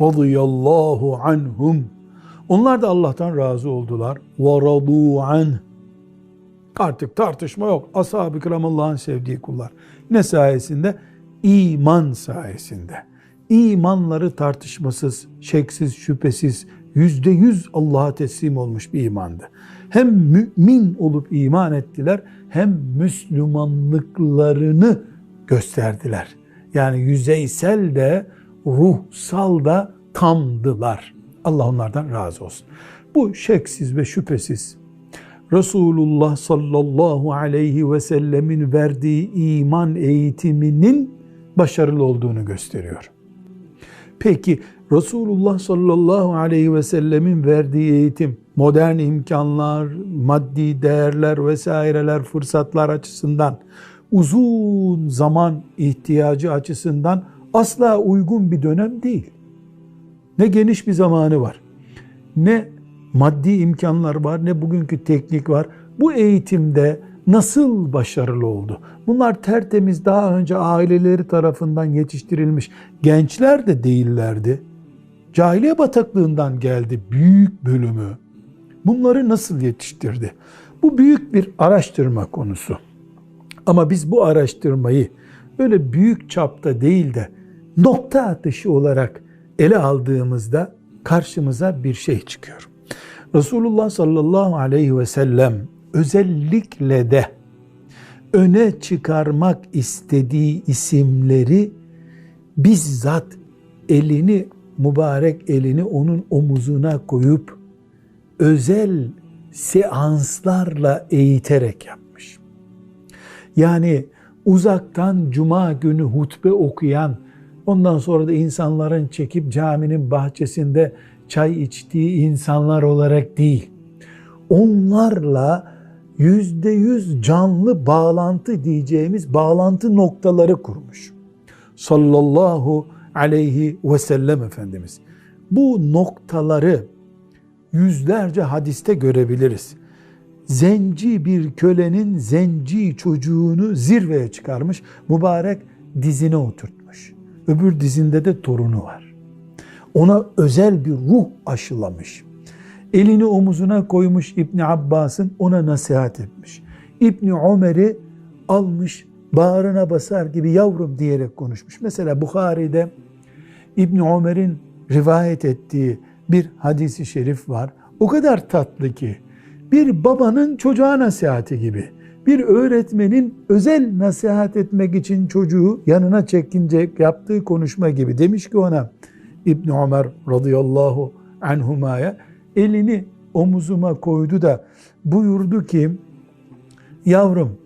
Radıyallahu anhum. Onlar da Allah'tan razı oldular. Ve radu anh. Artık tartışma yok. Ashab-ı kiram Allah'ın sevdiği kullar. Ne sayesinde? İman sayesinde. İmanları tartışmasız, şeksiz, şüphesiz, yüzde yüz Allah'a teslim olmuş bir imandı. Hem mümin olup iman ettiler, hem Müslümanlıklarını gösterdiler. Yani yüzeysel de, ruhsal da tamdılar. Allah onlardan razı olsun. Bu şeksiz ve şüphesiz Resulullah sallallahu aleyhi ve sellemin verdiği iman eğitiminin başarılı olduğunu gösteriyor. Peki Resulullah sallallahu aleyhi ve sellemin verdiği eğitim, modern imkanlar, maddi değerler vesaireler, fırsatlar açısından, uzun zaman ihtiyacı açısından asla uygun bir dönem değil. Ne geniş bir zamanı var, ne maddi imkanlar var, ne bugünkü teknik var. Bu eğitimde nasıl başarılı oldu? Bunlar tertemiz daha önce aileleri tarafından yetiştirilmiş gençler de değillerdi. Cahiliye bataklığından geldi büyük bölümü. Bunları nasıl yetiştirdi? Bu büyük bir araştırma konusu. Ama biz bu araştırmayı böyle büyük çapta değil de nokta atışı olarak ele aldığımızda karşımıza bir şey çıkıyor. Resulullah sallallahu aleyhi ve sellem özellikle de öne çıkarmak istediği isimleri bizzat elini mübarek elini onun omuzuna koyup özel seanslarla eğiterek yapmış. Yani uzaktan cuma günü hutbe okuyan, ondan sonra da insanların çekip caminin bahçesinde çay içtiği insanlar olarak değil. Onlarla yüzde yüz canlı bağlantı diyeceğimiz bağlantı noktaları kurmuş. Sallallahu aleyhi ve sellem Efendimiz. Bu noktaları yüzlerce hadiste görebiliriz. Zenci bir kölenin zenci çocuğunu zirveye çıkarmış, mübarek dizine oturtmuş. Öbür dizinde de torunu var. Ona özel bir ruh aşılamış. Elini omuzuna koymuş İbni Abbas'ın ona nasihat etmiş. İbni Ömer'i almış bağrına basar gibi yavrum diyerek konuşmuş. Mesela Bukhari'de İbni Ömer'in rivayet ettiği bir hadisi şerif var. O kadar tatlı ki bir babanın çocuğa nasihati gibi. Bir öğretmenin özel nasihat etmek için çocuğu yanına çekince yaptığı konuşma gibi. Demiş ki ona İbn Ömer radıyallahu anhumaya elini omuzuma koydu da buyurdu ki yavrum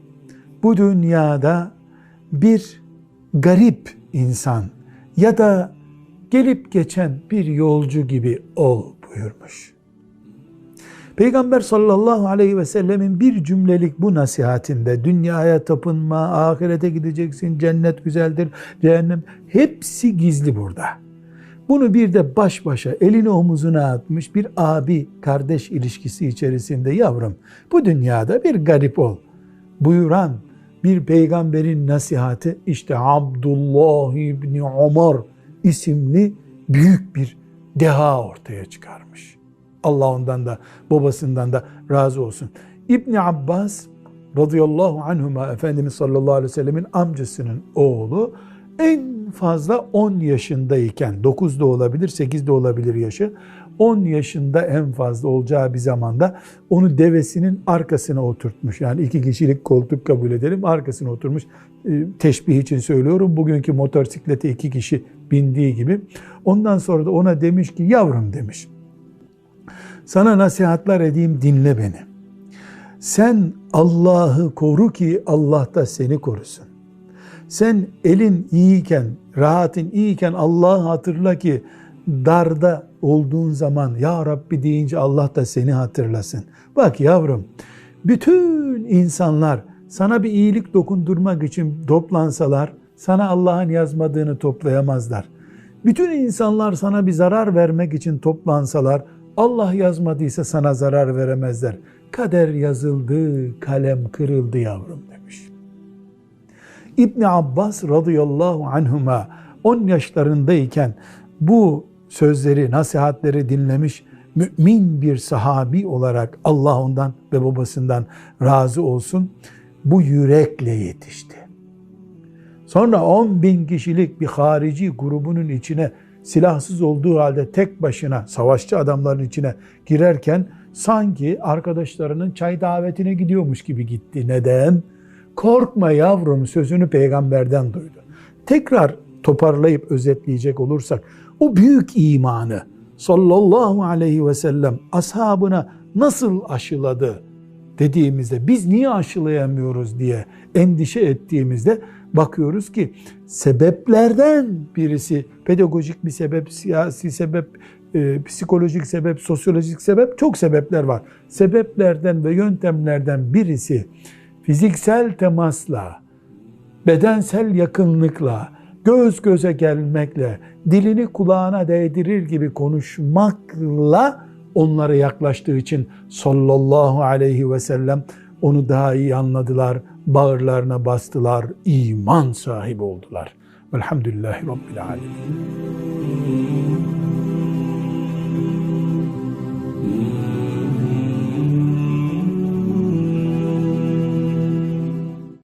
bu dünyada bir garip insan ya da gelip geçen bir yolcu gibi ol buyurmuş. Peygamber sallallahu aleyhi ve sellemin bir cümlelik bu nasihatinde dünyaya tapınma, ahirete gideceksin, cennet güzeldir, cehennem hepsi gizli burada. Bunu bir de baş başa elini omuzuna atmış bir abi kardeş ilişkisi içerisinde yavrum bu dünyada bir garip ol buyuran bir peygamberin nasihati işte Abdullah İbni Ömer isimli büyük bir deha ortaya çıkarmış. Allah ondan da babasından da razı olsun. İbni Abbas radıyallahu anhuma Efendimiz sallallahu aleyhi ve sellemin amcasının oğlu en fazla 10 yaşındayken 9 da olabilir 8 de olabilir yaşı 10 yaşında en fazla olacağı bir zamanda onu devesinin arkasına oturtmuş. Yani iki kişilik koltuk kabul edelim arkasına oturmuş. Ee, teşbih için söylüyorum. Bugünkü motosiklete iki kişi bindiği gibi. Ondan sonra da ona demiş ki yavrum demiş. Sana nasihatler edeyim dinle beni. Sen Allah'ı koru ki Allah da seni korusun. Sen elin iyiyken, rahatin iyiyken Allah'ı hatırla ki darda olduğun zaman ya Rabbi deyince Allah da seni hatırlasın. Bak yavrum bütün insanlar sana bir iyilik dokundurmak için toplansalar sana Allah'ın yazmadığını toplayamazlar. Bütün insanlar sana bir zarar vermek için toplansalar Allah yazmadıysa sana zarar veremezler. Kader yazıldı, kalem kırıldı yavrum demiş. İbn Abbas radıyallahu anhuma 10 yaşlarındayken bu sözleri, nasihatleri dinlemiş mümin bir sahabi olarak Allah ondan ve babasından razı olsun bu yürekle yetişti. Sonra 10 bin kişilik bir harici grubunun içine silahsız olduğu halde tek başına savaşçı adamların içine girerken sanki arkadaşlarının çay davetine gidiyormuş gibi gitti. Neden? Korkma yavrum sözünü peygamberden duydu. Tekrar toparlayıp özetleyecek olursak o büyük imanı sallallahu aleyhi ve sellem ashabına nasıl aşıladı dediğimizde biz niye aşılayamıyoruz diye endişe ettiğimizde bakıyoruz ki sebeplerden birisi pedagojik bir sebep, siyasi sebep, e, psikolojik sebep, sosyolojik sebep çok sebepler var. Sebeplerden ve yöntemlerden birisi fiziksel temasla, bedensel yakınlıkla, göz göze gelmekle, dilini kulağına değdirir gibi konuşmakla onlara yaklaştığı için sallallahu aleyhi ve sellem onu daha iyi anladılar, bağırlarına bastılar, iman sahibi oldular. Velhamdülillahi Rabbil Alemin.